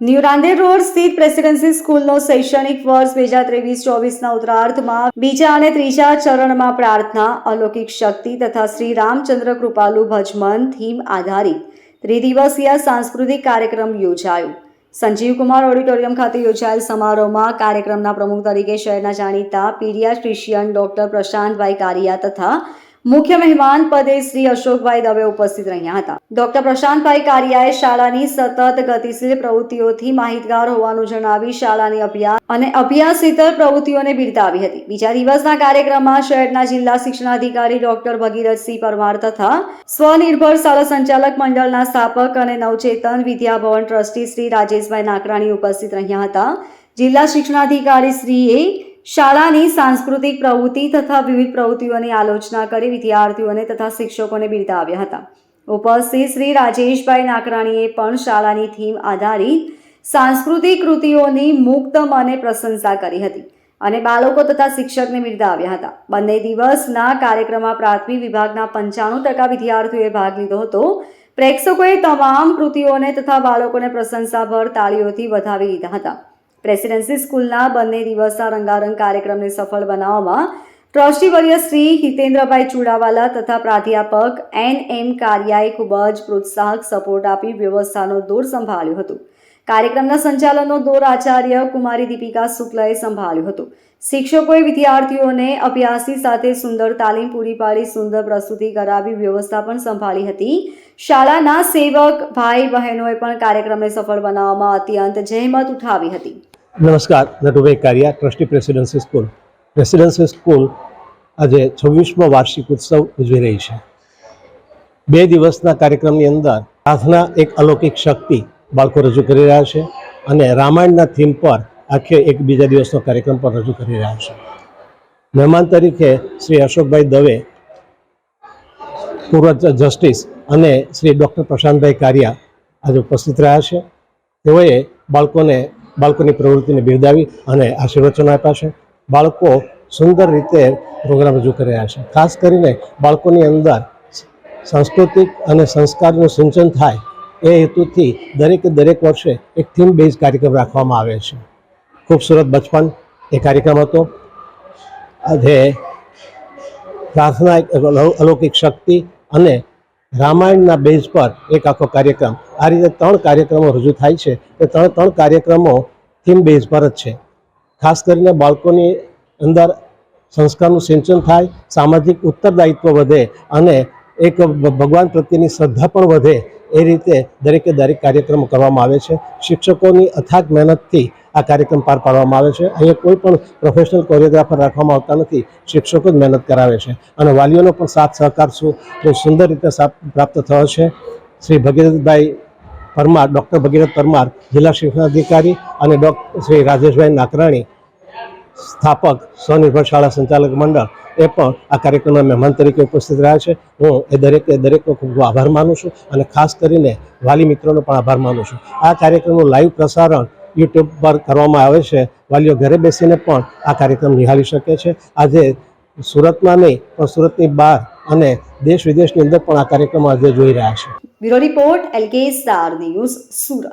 New road સ્થિત presidency સ્કૂલનો શૈક્ષણિક વર્ષ બે હજાર ત્રેવીસ ચોવીસના ઉત્તરાર્ધમાં બીજા અને ત્રીજા ચરણમાં પ્રાર્થના, અલૌકિક શક્તિ તથા શ્રી રામચંદ્ર કૃપાલુ ભજમન થીમ આધારિત ત્રિદિવસીય સાંસ્કૃતિક કાર્યક્રમ યોજાયો. સંજીવ કુમાર ઓડિટોરિયમ ખાતે યોજાયેલ સમારોહમાં કાર્યક્રમના પ્રમુખ તરીકે શહેરના જાણીતા પીડિયાટ્રિશિયન ડોક્ટર પ્રશાંતભાઈ કારિયા તથા મુખ્ય મહેમાન પદે શ્રી અશોકભાઈ દવે ઉપસ્થિત રહ્યા હતા. ડોક્ટર પ્રશાંતભાઈ કારિયાએ શાળાની સતત ગતિશીલ પ્રવૃત્તિઓથી માહિતગાર હોવાનું જણાવી શાળાની અભ્યાસ અને અભ્યાસેતર પ્રવૃત્તિઓને બિરદાવી હતી. બીજા દિવસના કાર્યક્રમમાં શહેરના જિલ્લા શિક્ષણાધિકારી ડોક્ટર ભગીરથસિંહ પરમાર તથા સ્વનિર્ભર શાળા સંચાલક મંડળના સ્થાપક અને નવચેતન વિદ્યાભવન ટ્રસ્ટી શ્રી રાજેશભાઈ નાકરાણી ઉપસ્થિત રહ્યા હતા. જિલ્લા શિક્ષણાધિકારી શ્રીએ શાળાની સાંસ્કૃતિક પ્રવૃત્તિ તથા વિવિધ પ્રવૃત્તિઓની આલોચના કરી વિદ્યાર્થીઓને તથા શિક્ષકોને બિરદાવ્યા હતા. ઉપસ્થિત શ્રી રાજેશભાઈ નાકરાણીએ પણ શાળાની થીમ આધારિત સાંસ્કૃતિક કૃતિઓની મુક્ત મને પ્રશંસા કરી હતી અને બાળકો તથા શિક્ષકને બિરદાવ્યા હતા. બંને દિવસના કાર્યક્રમમાં પ્રાથમિક વિભાગના પંચાણું ટકા વિદ્યાર્થીઓએ ભાગ લીધો હતો. પ્રેક્ષકોએ તમામ કૃતિઓને તથા બાળકોને પ્રશંસાભર તાળીઓથી વધાવી લીધા હતા. પ્રેસિડેન્સી સ્કૂલના બંને દિવસના રંગારંગ કાર્યક્રમને સફળ બનાવવામાં ટ્રસ્ટીવર્ય શ્રી હિતેન્દ્રભાઈ ચુડાવાલા તથા પ્રાધ્યાપક એન એમ કારિયાએ ખૂબ જ પ્રોત્સાહક સપોર્ટ આપી વ્યવસ્થાનો દોર સંભાળ્યો હતો. કાર્યક્રમના સંચાલનનો દોર આચાર્ય કુમારી દીપિકા શુક્લાએ સંભાળ્યો હતો. શિક્ષકોએ વિદ્યાર્થીઓને અભ્યાસની સાથે સુંદર તાલીમ પૂરી પાડી, સુંદર પ્રસ્તુતિ કરાવી, વ્યવસ્થા પણ સંભાળી હતી. શાળાના સેવક ભાઈ બહેનોએ પણ કાર્યક્રમને સફળ બનાવવામાં અત્યંત જહેમત ઉઠાવી હતી. નમસ્કાર, Natubhai Kariya, trustee Presidency School. Presidency School આજે છવ્વીસમો વાર્ષિક ઉત્સવ ઉજવી રહી છે. બે દિવસના કાર્યક્રમની અંદર પ્રાર્થના એક અલૌકિક શક્તિ બાળકો રજૂ કરી રહ્યા છે અને રામાયણના થીમ પર આખે એક બીજા દિવસનો કાર્યક્રમ પણ રજૂ કરી રહ્યા છે. મહેમાન તરીકે શ્રી અશોકભાઈ દવે, પૂર્વ જસ્ટિસ અને શ્રી ડૉક્ટર પ્રશાંતભાઈ કારિયા આજે ઉપસ્થિત રહ્યા છે. તેઓએ બાળકોને બાળકોની પ્રવૃત્તિને બિરદાવી અને આશીર્વચનો આપ્યા છે. બાળકો સુંદર રીતે પ્રોગ્રામ રજૂ કરી રહ્યા છે. ખાસ કરીને બાળકોની અંદર સાંસ્કૃતિક અને સંસ્કારનું સિંચન થાય એ હેતુથી દરેકે દરેક વર્ષે એક થીમ બેઝ કાર્યક્રમ રાખવામાં આવે છે. ખૂબસૂરત બચપન એ કાર્યક્રમ હતો. આજે પ્રાર્થના અલૌકિક શક્તિ અને રામાયણના બેઝ પર એક આખો કાર્યક્રમ. આ રીતે ત્રણ કાર્યક્રમો રજૂ થાય છે. એ ત્રણ ત્રણ કાર્યક્રમો થીમ બેઝ પર જ છે. ખાસ કરીને બાળકોની અંદર સંસ્કારનું સિંચન થાય, સામાજિક ઉત્તરદાયિત્વ વધે અને એક ભગવાન પ્રત્યેની શ્રદ્ધા પણ વધે એ રીતે દરેકે દરેક કાર્યક્રમો કરવામાં આવે છે. શિક્ષકોની અથાગ મહેનતથી આ કાર્યક્રમ પાર પાડવામાં આવે છે. અહીંયા કોઈ પણ પ્રોફેશનલ કોરિયોગ્રાફર રાખવામાં આવતા નથી. શિક્ષકો જ મહેનત કરાવે છે. અને વાલીઓનો પણ સાથ સહકાર શું? સુંદર રીતે પ્રાપ્ત થયો છે. શ્રી ભગીરથભાઈ પરમાર ડૉક્ટર ભગીરથ પરમાર, જિલ્લા શિક્ષણાધિકારી અને ડૉક્ટર શ્રી રાજેશભાઈ નાકરાણી, સ્થાપક, સ્વનિર્ભર શાળા સંચાલક મંડળ એ પણ આ કાર્યક્રમના મહેમાન તરીકે ઉપસ્થિત રહ્યા છે. હું એ દરેકે, દરેકનો ખૂબ આભાર માનું છું અને ખાસ કરીને વાલી મિત્રોનો પણ આભાર માનું છું. આ કાર્યક્રમનું લાઈવ પ્રસારણ યુટ્યુબ પર કરવામાં આવે છે. વાલીઓ ઘરે બેસીને પણ આ કાર્યક્રમ નિહાળી શકે છે. આજે સુરતમાં નહીં, પણ સુરતની બહાર અને દેશ વિદેશની અંદર પણ આ કાર્યક્રમ આજે જોઈ રહ્યા છે. Bureau report LK Star News Surat.